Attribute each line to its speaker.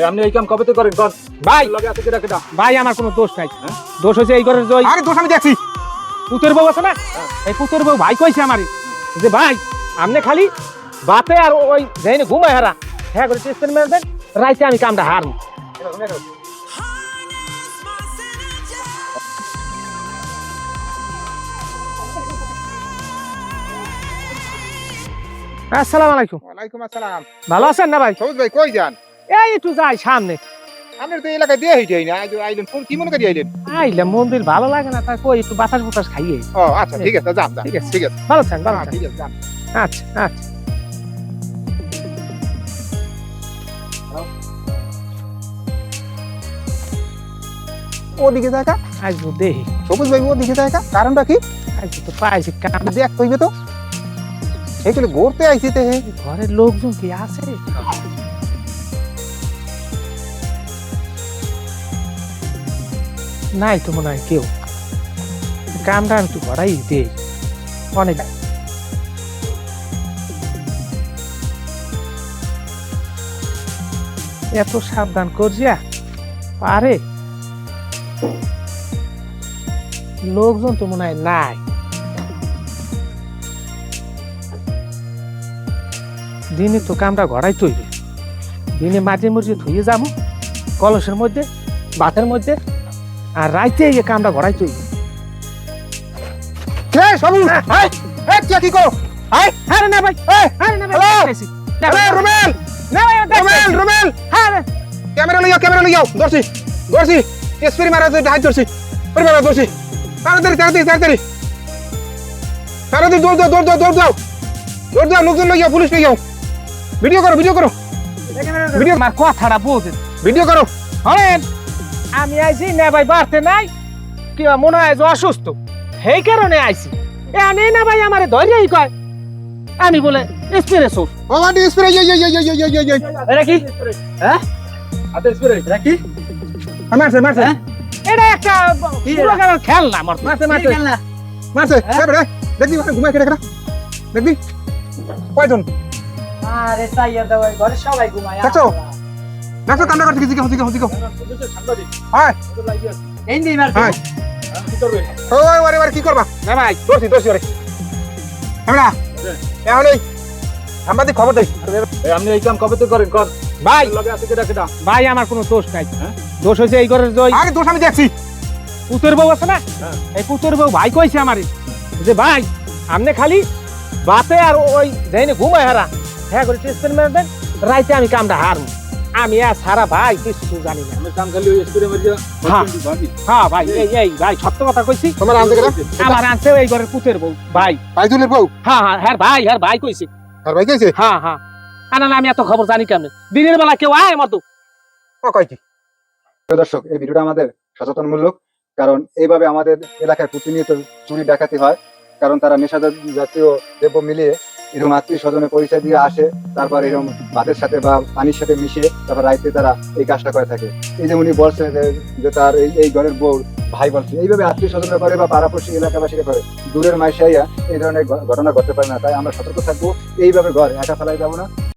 Speaker 1: আপনি এই কাম কবে তো করেন কর
Speaker 2: ভাই
Speaker 1: লগে আছে কেডা কেডা
Speaker 2: ভাই আমার কোনো দোষ নাই
Speaker 1: হ্যাঁ?
Speaker 2: দোষ হচ্ছে এই ঘরের
Speaker 3: আরে দোষ আমি দেখছি
Speaker 2: পুতের বউ আছে না এই পুতের বউ ভাই কইছে আমারে যে ভাই খালি বাতে আর ওই যাইনে ঘুমায় হারা হ্যাঁ করে টেস্টেন মেরে দেন রাইতে আমি কামটা হারমু আসসালামু আলাইকুম।
Speaker 3: ওয়ালাইকুম আসসালাম।
Speaker 2: ভালো আছেন না ভাই?
Speaker 3: সবুজ ভাই কই যান?
Speaker 2: এই একটু যাই সামনে।
Speaker 3: আপনার তো এই এলাকায় দিয়ে হেঁটে না। আজ আইলেন কোন কি মনে করি আইলেন?
Speaker 2: আইলে মন্দির ভালো লাগে না তাই কই একটু বাতাস বুতাস খাইয়ে
Speaker 3: ও আচ্ছা ঠিক আছে যান
Speaker 2: ঠিক আছে।
Speaker 3: ঠিক আছে।
Speaker 2: ভালো আছেন ভালো
Speaker 3: হ্যাঁ, ঠিক আছে যান।
Speaker 2: আচ্ছা আচ্ছা।
Speaker 3: ওদিকে দেখা।
Speaker 2: আসব দেখি।
Speaker 3: সবুজ ভাই ওদিকে দেখা। কারণটা কি?
Speaker 2: আসব তো পাইছি। কাম
Speaker 3: দেখ কইবে তো? এগুলো ঘুরতে আইছি তে
Speaker 2: ঘরের লোকজন কি আছে? নাই তো মনে হয় কেউ। কামটা একটু ঘরাই দে। অনেক। এত সাবধান করছিয়া পারে। লোকজন তো মনে হয় নাই। দিনে তো কামটা ঘরাই তৈরি। দিনে মাঝে মধ্যে ধুয়ে যাব কলসের মধ্যে ভাতের মধ্যে আর রাইতে এই কামটা ঘরাই তৈরি।
Speaker 3: ক্যামেরা ক্যামেরা লইয়াও ধরছি ধরছি। স্প্রে মারা যে হাত ধরছি ওরে বাবা ধরছি। তাড়াতাড়ি তাড়াতাড়ি তাড়াতাড়ি। তাড়াতাড়ি দৌড় দাও দৌড় দাও দৌড় দাও। দৌড় দাও লোকজন লইয়াও পুলিশ লইয়াও ভিডিও করো ভিডিও করো। ভিডিও
Speaker 2: আমার কথাটা বোঝেন।
Speaker 3: ভিডিও করো।
Speaker 2: হলেন আমি আইছি না ভাই বাড়তে নাই। কি মনে হয় যে অসুস্থ। সেই কারণে আইছি। এ আনে না ভাই আমারে ধরেই কয়। আমি বলে এক্সপিরিয়েন্স
Speaker 3: ও মাটি স্প্রে ইয়ে ইয়ে ইয়ে ইয়ে ইয়ে ইয়ে।
Speaker 2: এটা কি?
Speaker 1: হাতে স্প্রে এটা কি?
Speaker 3: মারছে মারছে।
Speaker 2: এটা একটা পুরোকার খেলনা আমার।
Speaker 3: মারছে মারছে। মারছে এবারে দেখবি ঘুমাই কেটে কেটে। দেখবি? কয়জন?
Speaker 4: আরে তাইয়া দাও ঘরে সবাই ঘুমায়
Speaker 3: দেখছ? দেখো কান্না করছে জিজ্ঞাসা জিজ্ঞাসা জিজ্ঞাসা হ্যাঁ
Speaker 4: এই নেই মারছে
Speaker 3: হ্যাঁ
Speaker 1: কি করবে
Speaker 3: ওই ওরে ওরে কি করবা?
Speaker 2: না ভাই।
Speaker 3: দোষি দোষি ওরে। আমরা এখন এই সাংবাদিক খবর দেই
Speaker 1: আপনি এই কাম কবে তো করেন? কর।
Speaker 2: ভাই।
Speaker 1: লগে আছে কেডা কেডা?
Speaker 2: ভাই আমার কোনো দোষ নাই।
Speaker 1: হ্যাঁ?
Speaker 2: দোষ হয়েছে এই ঘরের
Speaker 3: দোষ আমি দেখছি।
Speaker 2: পুতুর বউ আছে না?
Speaker 1: হ্যাঁ।
Speaker 2: এই পুতুর বউ ভাই কইছে আমারে যে ভাই আমনে খালি বাতে আর ওই যাইনে ঘুমায় হারা। হ্যাঁ করে টেস্টেন মেরে দেন রাইতে আমি কামটা হারমু আমি আর সারা ভাই কিছু জানি না।
Speaker 1: আমি কাম খালি ওই স্প্রে মারিয়া
Speaker 2: হ্যাঁ। হ্যাঁ ভাই এই এই ভাই সত্য কথা কইছি।
Speaker 3: তোমার আনতে গেলাম
Speaker 2: আমার আনছে এই ঘরের পুতের বউ ভাই।
Speaker 3: পাইজুলের বউ?
Speaker 2: হ্যাঁ হ্যাঁ হ্যাঁ ভাই হ্যাঁ ভাই কইছে।
Speaker 3: আর ভাই কেছে
Speaker 2: হ্যাঁ হ্যাঁ। আনা না আমি এত খবর জানি কেমনে? দিনের বেলা কেউ আয়
Speaker 3: কয় কি
Speaker 5: দর্শক এই ভিডিওটা আমাদের সচেতনমূলক কারণ এইভাবে আমাদের এলাকায় প্রতিনিয়ত চুরি ডাকাতি হয় কারণ তারা নেশা জাতীয় দ্রব্য মিলিয়ে এরকম আত্মীয় স্বজনে পরিচয় দিয়ে আসে, তারপর এরকম ভাতের সাথে বা পানির সাথে মিশে তারপর রাইতে তারা এই কাজটা করে থাকে। এই যে উনি বলছেন যে- তার এই এই ঘরের বউ, ভাই বলছে, এইভাবে আত্মীয় স্বজনরা করে বা পাড়াপড়শি এলাকাবাসীরা করে। দূরের মাইশাইয়া এই ধরনের ঘটনা ঘটতে পারে না, তাই আমরা সতর্ক থাকব, এইভাবে ঘর একা ফেলাই যাব না।